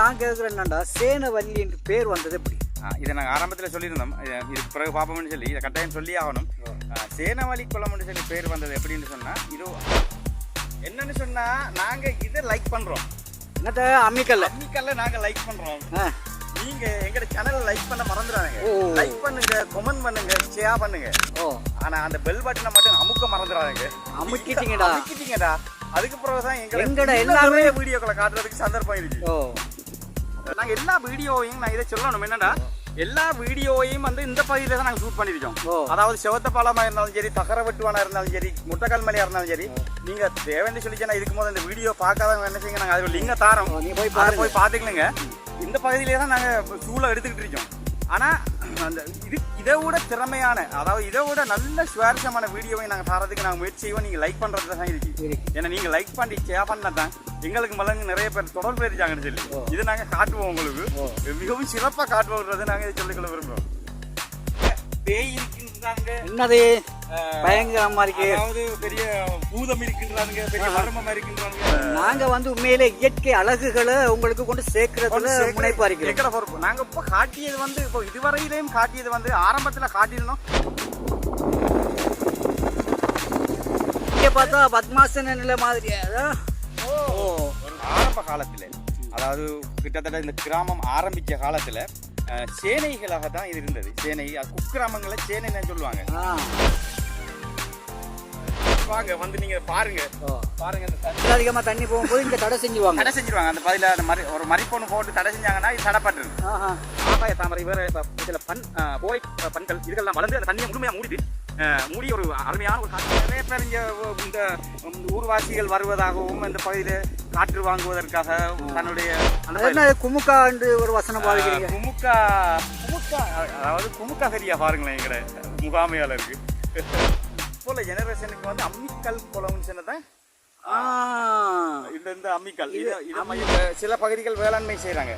நான் கேட்குறேன் என்னண்டா சேனவல்லி என்று பேர் வந்தது எப்படி? இதை நாங்கள் ஆரம்பத்தில் சொல்லியிருந்தோம். இது இதுக்கு பிறகு பார்ப்போம்னு சொல்லி இதை கட்டாயம் சொல்லி ஆகணும். சேனவழி குளம்னு சொல்லி பேர் வந்தது எப்படின்னு சொன்னால் இது என்னன்னு சொன்னால் நாங்கள் இதை லைக் பண்ணுறோம் என்னத்த அம்மிக்கல்ல? அம்மிக்கல்ல நாங்கள் லைக் பண்ணுறோம் நீங்க எங்கட சேனலை லைக் பண்ண மறந்துடாதீங்க. லைக் பண்ணுங்க கமெண்ட் பண்ணுங்க ஷேர் பண்ணுங்க. ஓ. ஆனா அந்த பெல் பட்டனை மட்டும் அமுக்க மறந்துடாதீங்க. அமுக்கிட்டீங்கடா. அமுக்கிட்டீங்கடா. அதுக்கு பிறகு தான் எங்க எங்கடா எல்லாமே வீடியோக்களை காட்டுறதுக்கு சந்தர்ப்பம் இருக்கு. ஓ. நாங்க எல்லா வீடியோவையும் நான் இதை சொல்லணும். என்னடா? எல்லா வீடியோவையும் வந்து இந்த பகுதியில தான் நாங்க ஷூட் பண்ணிருக்கோம். ஓ. அதாவது செவத்த பாலமா இருந்தாலும் சரி தகர வெட்டுவானா இருந்தாலும் சரி முட்டைக்கல் மலையா இருந்தாலும் சரி நீங்க தேவைன்னு சொல்லிச்சா இதுக்கு போது இந்த வீடியோ பார்க்காதவங்க என்ன செய்யுங்க? நாங்க அது லிங்க தாரோம். நீங்க போய் போய் பார்த்துக்கலுங்க இந்த பகுதியிலே தான் நாங்கள் சூளை எடுத்துக்கிட்டு இருக்கோம். ஆனால் அந்த இது இதை விட திறமையான அதாவது இதை விட நல்ல சுவாரஸ்யமான வீடியோவை நாங்கள் தரதுக்கு நாங்கள் முயற்சி செய்வோம் நீங்கள் லைக் பண்ணுறது தான் இருக்கு. ஏன்னா நீங்கள் லைக் பண்ணி ஷேர் பண்ணா தான் எங்களுக்கு மலங்கு நிறைய பேர் தொடர்பு இருக்காங்கன்னு சொல்லி. இது நாங்கள் காட்டுவோம் உங்களுக்கு. மிகவும் சிறப்பாக காட்டுவோம்ன்றது நாங்கள் இதை சொல்லிக்கொள்ள விரும்புகிறோம் பேய் இருக்கின்றாங்க என்னது பயங்கரமா இருக்கு அதாவது பெரிய பூதம் இருக்கின்றாங்க பெரிய மர்மம் இருக்கின்றாங்க நாங்க வந்து உண்மையிலே இயற்கை அழகுகளை உங்களுக்கு கொண்டு சேர்க்கறதுல முனைப்பா எங்கட பொறுப்பு. நாங்க இப்ப காட்டியது வந்து இப்போ இதுவரையிலையும் காட்டியது வந்து ஆரம்பத்துல காட்டியிருந்தோம். இங்க பார்த்தா பத்மாசன நிலை மாதிரி. ஓ ஆரம்ப காலத்துல அதாவது கிட்டத்தட்ட இந்த கிராமம் ஆரம்பிச்ச காலத்துல சேனைகளாக தான் இது இருந்தது. சேனை குக்கிராமங்களை சேனைன்னு சொல்லுவாங்க. வாங்க வந்து நீங்க பாருங்க. பாருங்க இந்த அதிகமா தண்ணி போகும்போது இங்க தடை செஞ்சுவாங்க. தடை செஞ்சிருவாங்க. அந்த பதில அந்த மரி ஒரு மரிப்பொண்ணு போட்டு தடை செஞ்சாங்கன்னா இது தடைப்பட்டுருது ஆஹா. ஆகாய தாமரை வேற இதுல பண் போய் பண்கள் இதுக்கெல்லாம் வளர்ந்து அந்த தண்ணியை முழுமையா மூடிட்டு மூடி ஒரு அருமையான ஒரு காட்சி நிறைய பேர் இங்க இந்த ஊர்வாசிகள் வருவதாகவும் இந்த பகுதியில் காற்று வாங்குவதற்காக தன்னுடைய அந்த என்ன குமுக்காண்டு ஒரு வசனம் அஹ், குமுக்கா குமுக்கா அதாவது குமுக்கா சரியா பாருங்களேன் எங்கட முகாமையாளருக்கு. இப்போ உள்ள ஜெனரேஷனுக்கு வந்து அம்மிக்கல் குளம்னு சொன்னதான் இந்த இந்த அம்மிக்கல். இது இது சில பகுதிகள் வேளாண்மை செய்கிறாங்க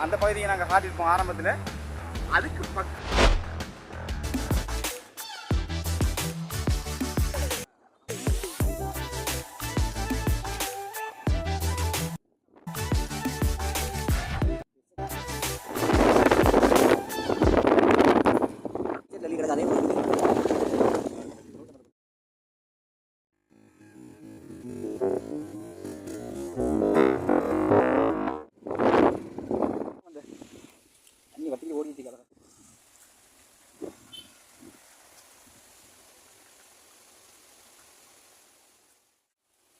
அந்த பகுதியை நாங்கள் காட்டியிருப்போம் ஆரம்பத்தில். அதுக்கு பக்க